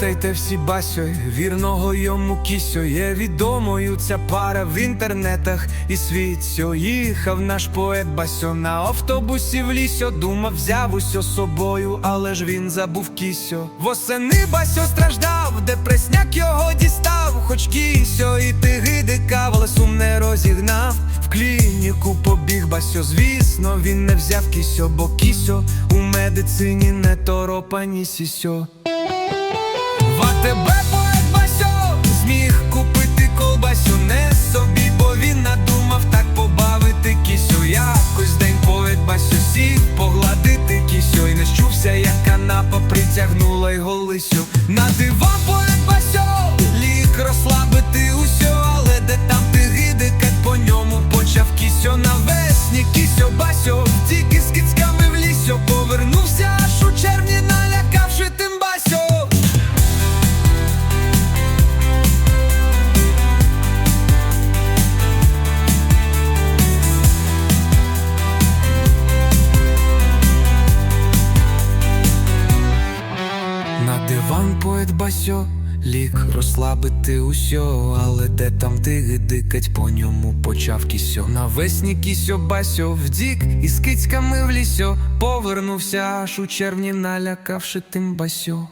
Питайте всі басьо, вірного йому кісьо. Є відомою ця пара в інтернетах і світ Їхав наш поет басьо на автобусі в лісьо. Думав, взяв усьо собою, але ж він забув кісьо. Восени басьо страждав, депресняк його дістав. Хоч кісьо і дикав, але сум не розігнав. В клініку побіг басьо, звісно, він не взяв кісьо, бо кісьо у медицині не торопані сісьо АТБ поет Басьо зміг купити колбасю не собі, бо він надумав так побавити кісю. Якось день поет Басьо сів погладити кісю І не щувся, як канапа притягнула його лисю. На диван поет Басьо ліг розслабити усьо, але де там ти гидикать по ньому почав кісьо навесні. Басьо ліг розслабити усьо, але де там ти дикать, по ньому почав кісьо. Навесні кісьо басьо вдік із кицьками в лісьо, повернувся аж у червні, налякавши тим басьо.